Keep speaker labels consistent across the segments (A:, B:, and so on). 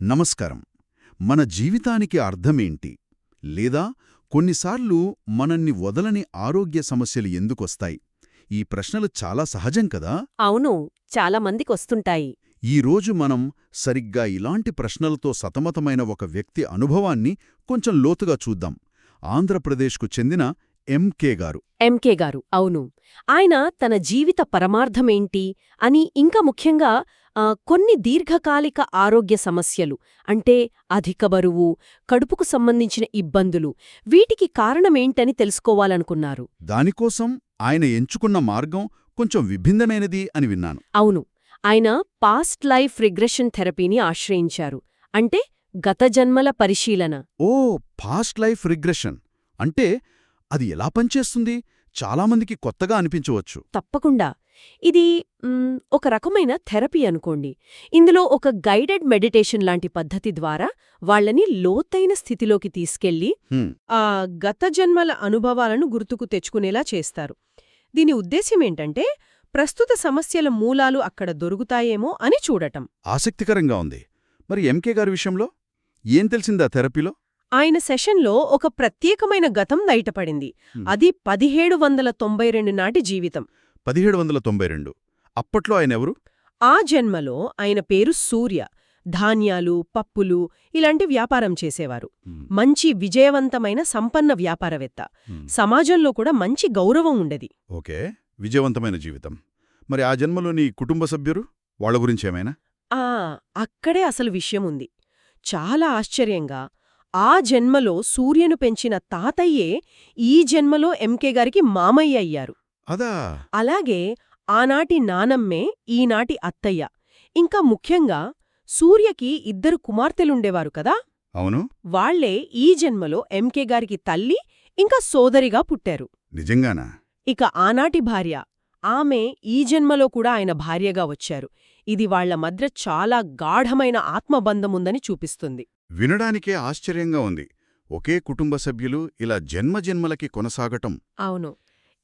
A: నమస్కారం. మన జీవితానికి అర్థమేంటి? లేదా కొన్నిసార్లు మనల్ని వదలని ఆరోగ్య సమస్యలు ఎందుకొస్తాయి? ఈ ప్రశ్నలు చాలా సహజం కదా?
B: అవును చాలా మందికొస్తుంటాయి
A: ఈరోజు మనం సరిగ్గా ఇలాంటి ప్రశ్నలతో సతమతమైన ఒక వ్యక్తి అనుభవాన్ని కొంచెం లోతుగా చూద్దాం. ఆంధ్రప్రదేశ్కు చెందిన ఎంకే గారు.
B: ఎంకే గారు అవును. ఆయన తన జీవిత పరమార్థమేంటి అని ఇంకా ముఖ్యంగా కొన్ని దీర్ఘకాలిక ఆరోగ్య సమస్యలు అంటే అధిక బరువు కడుపుకు సంబంధించిన ఇబ్బందులు వీటికి కారణమేంటని తెలుసుకోవాలనుకున్నారు.
A: దానికోసం ఆయన ఎంచుకున్న మార్గం కొంచెం విభిన్నమైనది అని విన్నాను.
B: అవును. ఆయన పాస్ట్ లైఫ్ రిగ్రెషన్ థెరపీని ఆశ్రయించారు. అంటే గత జన్మల పరిశీలన.
A: Oh past life regression. అంటే అది ఎలా పనిచేస్తుంది? చాలామందికి కొత్తగా అనిపించవచ్చు.
B: తప్పకుండా. ఇది ఒక రకమైన థెరపీ అనుకోండి. ఇందులో ఒక గైడెడ్ మెడిటేషన్ లాంటి పద్ధతి ద్వారా వాళ్ళని లోతైన స్థితిలోకి
A: తీసుకెళ్ళి
B: ఆ గత జన్మల అనుభవాలను గుర్తుకు తెచ్చుకునేలా చేస్తారు. దీని ఉద్దేశ్యమేంటంటే ప్రస్తుత సమస్యల మూలాలు అక్కడ దొరుకుతాయేమో అని చూడటం.
A: ఆసక్తికరంగా ఉంది. మరి ఎంకే గారి విషయంలో? ఏం తెలిసిందా థెరపీలో?
B: ఆయన సెషన్లో ఒక ప్రత్యేకమైన గతం బయటపడింది. అది పదిహేడు వందల తొంభై రెండు నాటి జీవితం.
A: పదిహేడు వందల తొంభై రెండు. అప్పట్లో ఆయన ఎవరు?
B: ఆ జన్మలో ఆయన పేరు సూర్య. ధాన్యాలు పప్పులు ఇలాంటి వ్యాపారం చేసేవారు. మంచి విజయవంతమైన సంపన్న వ్యాపారవేత్త. సమాజంలో కూడా మంచి గౌరవం ఉండేది.
A: ఓకే. విజయవంతమైన జీవితం. మరి ఆ జన్మలోని కుటుంబ సభ్యులు వాళ్ళ గురించి ఏమైనా?
B: ఆ అక్కడే అసలు విషయం ఉంది. చాలా ఆశ్చర్యంగా ఆ జన్మలో సూర్యను పెంచిన తాతయ్యే ఈ జన్మలో ఎంకే గారికి మామయ్య అయ్యారు.
A: అదా?
B: అలాగే ఆనాటి నానమ్మే ఈనాటి అత్తయ్య. ఇంకా ముఖ్యంగా సూర్యకి ఇద్దరు కుమార్తెలుండేవారు కదా?
A: అవును.
B: వాళ్ళే ఈ జన్మలో ఎంకే గారికి తల్లి ఇంకా సోదరిగా పుట్టారు.
A: నిజంగానా?
B: ఇక ఆనాటి భార్య. ఆమె ఈ జన్మలో కూడా ఆయన భార్యగా వచ్చారు. ఇది వాళ్ళ మధ్య చాలా గాఢమైన ఆత్మబంధముందని చూపిస్తుంది.
A: వినడానికే ఆశ్చర్యంగా ఉంది. ఒకే కుటుంబ సభ్యులు ఇలా జన్మజన్మలకి కొనసాగటం.
B: అవును.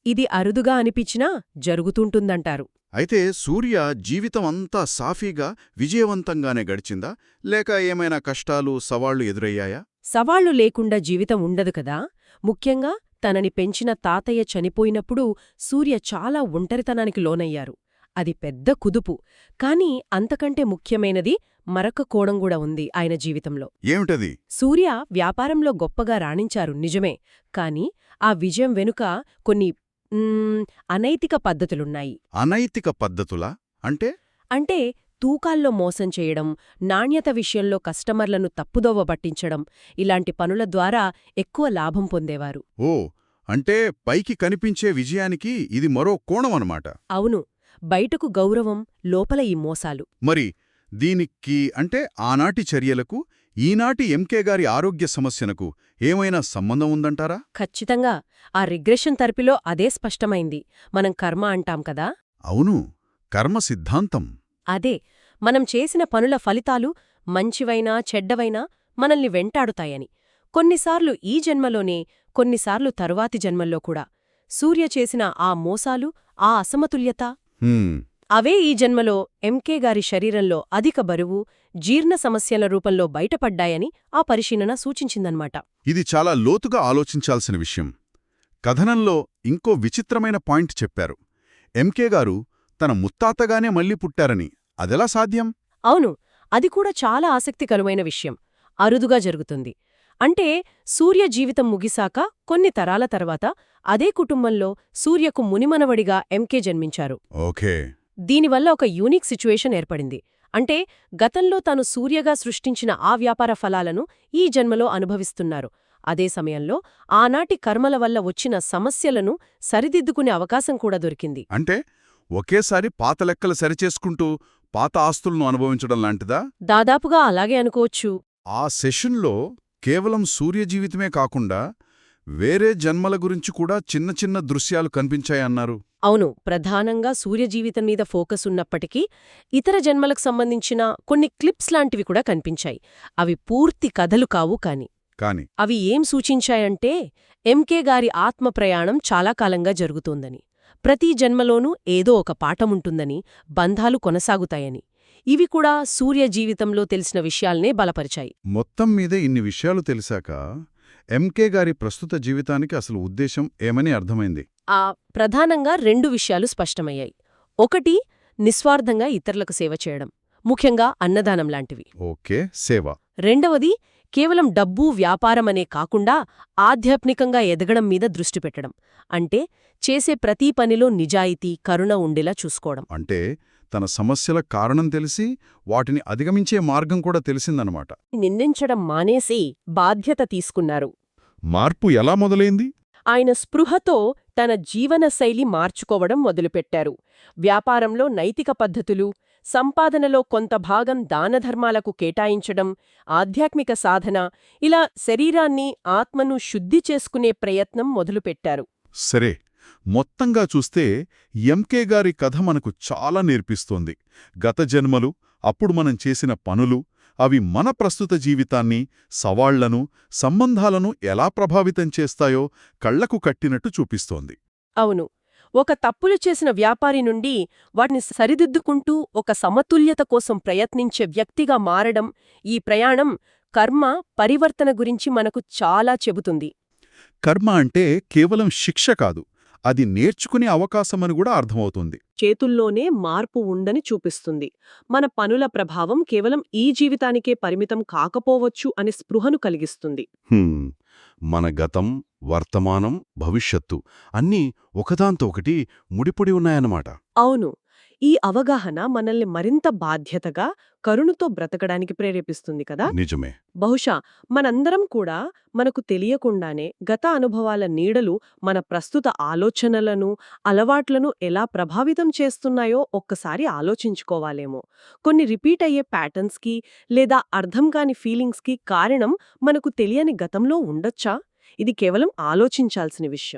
B: ఇది అరుదుగా అనిపించినా జరుగుతుంటుందంటారు.
A: అయితే సూర్య జీవితం అంతా సాఫీగా విజయవంతంగానే గడిచిందా? లేక ఏమైనా కష్టాలు సవాళ్ళు ఎదురయ్యాయా?
B: సవాళ్ళు లేకుండా జీవితం ఉండదు కదా? ముఖ్యంగా తనని పెంచిన తాతయ్య చనిపోయినప్పుడు సూర్య చాలా ఒంటరితనానికి లోనయ్యారు. అది పెద్ద కుదుపు. కాని అంతకంటే ముఖ్యమైనది మరొక కోణం కూడా ఉంది ఆయన జీవితంలో.
A: ఏమిటది?
B: సూర్య వ్యాపారంలో గొప్పగా రాణించారు నిజమే. కాని ఆ విజయం వెనుక కొన్ని అనైతిక పద్ధతులున్నాయి.
A: అనైతిక పద్ధతులా? అంటే?
B: అంటే తూకాల్లో మోసం చేయడం నాణ్యత విషయంలో కస్టమర్లను తప్పుదోవ పట్టించడం ఇలాంటి పనుల ద్వారా ఎక్కువ లాభం పొందేవారు.
A: ఓ అంటే పైకి కనిపించే విజయానికి ఇది మరో కోణం అన్నమాట.
B: అవును. బయటకు గౌరవం లోపల ఈ మోసాలు.
A: మరి దీనికి అంటే ఆనాటి చర్యలకు ఈనాటి ఎంకే గారి ఆరోగ్య సమస్యనకు ఏమైనా సంబంధం ఉందంటారా?
B: ఖచ్చితంగా. ఆ రిగ్రెషన్ థెరపీలో అదే స్పష్టమైంది. మనం కర్మ అంటాం కదా?
A: అవును. కర్మ సిద్ధాంతం.
B: అదే. మనం చేసిన పనుల ఫలితాలు మంచివైనా చెడ్డవైనా మనల్ని వెంటాడుతాయని. కొన్నిసార్లు ఈ జన్మలోనే కొన్నిసార్లు తరువాతి జన్మల్లో కూడా. సూర్య చేసిన ఆ మోసాలు ఆ అసమతుల్యత అవే ఈ జన్మలో ఎంకే గారి శరీరంలో అధిక బరువు జీర్ణ సమస్యల రూపంలో బయటపడ్డాయని ఆ పరిశీలన సూచించిందన్నమాట.
A: ఇది చాలా లోతుగా ఆలోచించాల్సిన విషయం. కథనంలో ఇంకో విచిత్రమైన పాయింట్ చెప్పారు. ఎంకే గారు తన ముత్తాతగానే మళ్ళీ పుట్టారని అదెలా సాధ్యం?
B: అవును అది కూడా చాలా ఆసక్తికరమైన విషయం. అరుదుగా జరుగుతుంది. అంటే సూర్య జీవితం ముగిసాక కొన్ని తరాల తర్వాత అదే కుటుంబంలో సూర్యకు మునిమనవడిగా ఎంకే జన్మించారు.
A: ఓకే.
B: దీనివల్ల ఒక యూనిక్ సిచ్యువేషన్ ఏర్పడింది. అంటే గతంలో తాను సూర్యగా సృష్టించిన ఆ వ్యాపార ఫలాలను ఈ జన్మలో అనుభవిస్తున్నారు. అదే సమయంలో ఆనాటి కర్మల వల్ల వచ్చిన సమస్యలను సరిదిద్దుకునే అవకాశం కూడా దొరికింది.
A: అంటే ఒకేసారి పాత లెక్కలు సరిచేసుకుంటూ పాత ఆస్తులను అనుభవించడం లాంటిదా?
B: దాదాపుగా అలాగే అనుకోవచ్చు.
A: ఆ సెషన్లో కేవలం సూర్య జీవితమే కాకుండా వేరే జన్మల గురించి కూడా చిన్న చిన్న దృశ్యాలు కనిపించాయన్నారు.
B: అవును ప్రధానంగా సూర్య జీవితం మీద ఫోకస్ ఉన్నప్పటికీ ఇతర జన్మలకు సంబంధించిన కొన్ని క్లిప్స్ లాంటివి కూడా కనిపించాయి. అవి పూర్తి కథలు కావు కాని.
A: కాని.
B: అవి ఏం సూచించాయంటే ఎంకే గారి ఆత్మ ప్రయాణం చాలా కాలంగా జరుగుతోందని. ప్రతి జన్మలోనూ ఏదో ఒక పాఠముంటుందని బంధాలు కొనసాగుతాయని. ఇవి కూడా సూర్య జీవితంలో తెలిసిన విషయాల్నే బలపరిచాయి.
A: మొత్తం మీద ఇన్ని విషయాలు తెలిసాక ఎంకే గారి ప్రస్తుత జీవితానికి అసలు ఉద్దేశం ఏమని అర్థమైంది?
B: ఆ ప్రధానంగా రెండు విషయాలు స్పష్టమయ్యాయి. ఒకటి నిస్వార్థంగా ఇతరులకు సేవ చేయడం ముఖ్యంగా అన్నదానం లాంటివి.
A: ఓకే సేవ.
B: రెండవది కేవలం డబ్బు వ్యాపారమనే కాకుండా ఆధ్యాత్మికంగా ఎదగడం మీద దృష్టి పెట్టడం అంటే చేసే ప్రతి పనిలో నిజాయితీ కరుణ ఉండేలా చూసుకోవడం.
A: అంటే తన సమస్యల కారణం తెలిసి వాటిని అధిగమించే మార్గం కూడా తెలిసిందనమాట
B: నిందించడం మానేసి బాధ్యత తీసుకున్నారు.
A: మార్పు ఎలా మొదలైంది?
B: ఆయన స్పృహతో తన జీవనశైలి మార్చుకోవడం మొదలుపెట్టారు. వ్యాపారంలో నైతిక పద్ధతులు సంపాదనలో కొంత భాగం దానధర్మాలకు కేటాయించడం ఆధ్యాత్మిక సాధన ఇలా శరీరాన్ని ఆత్మను శుద్ధి చేసుకునే ప్రయత్నం మొదలుపెట్టారు.
A: సరే మొత్తంగా చూస్తే ఎంకే గారి కథ మనకు చాలా నేర్పిస్తోంది. గత జన్మలు అప్పుడు మనం చేసిన పనులు అవి మన ప్రస్తుత జీవితాన్ని సవాళ్ళను సంబంధాలను ఎలా ప్రభావితం చేస్తాయో కళ్ళకు కట్టినట్టు చూపిస్తోంది.
B: అవును. ఒక తప్పులు చేసిన వ్యాపారి నుండి వాటిని సరిదిద్దుకుంటూ ఒక సమతుల్యత కోసం ప్రయత్నించే వ్యక్తిగా మారడం ఈ ప్రయాణం కర్మ పరివర్తన గురించి మనకు చాలా చెబుతుంది.
A: కర్మ అంటే కేవలం శిక్ష కాదు. అది నేర్చుకునే అవకాశమని కూడా అర్థమవుతుంది.
B: చేతుల్లోనే మార్పు ఉందని చూపిస్తుంది. మన పనుల ప్రభావం కేవలం ఈ జీవితానికే పరిమితం కాకపోవచ్చు అనే స్పృహను కలిగిస్తుంది.
C: మన గతం వర్తమానం భవిష్యత్తు అన్నీ ఒకదాంతో ఒకటి ముడిపడి ఉన్నాయన్నమాట.
B: అవును. ఈ అవగాహన మనల్ని మరింత బాధ్యతగా కరుణతో బ్రతకడానికి ప్రేరేపిస్తుంది కదా?
C: నిజమే.
B: బహుశా మనందరం కూడా మనకు తెలియకుండానే గత అనుభవాల నీడలు మన ప్రస్తుత ఆలోచనలను అలవాట్లను ఎలా ప్రభావితం చేస్తున్నాయో ఒక్కసారి ఆలోచించుకోవాలేమో. కొన్ని రిపీట్ అయ్యే ప్యాటర్న్స్కి లేదా అర్థం కాని ఫీలింగ్స్కి కారణం మనకు తెలియని గతంలో ఉండొచ్చా? ఇది కేవలం ఆలోచించాల్సిన విషయం.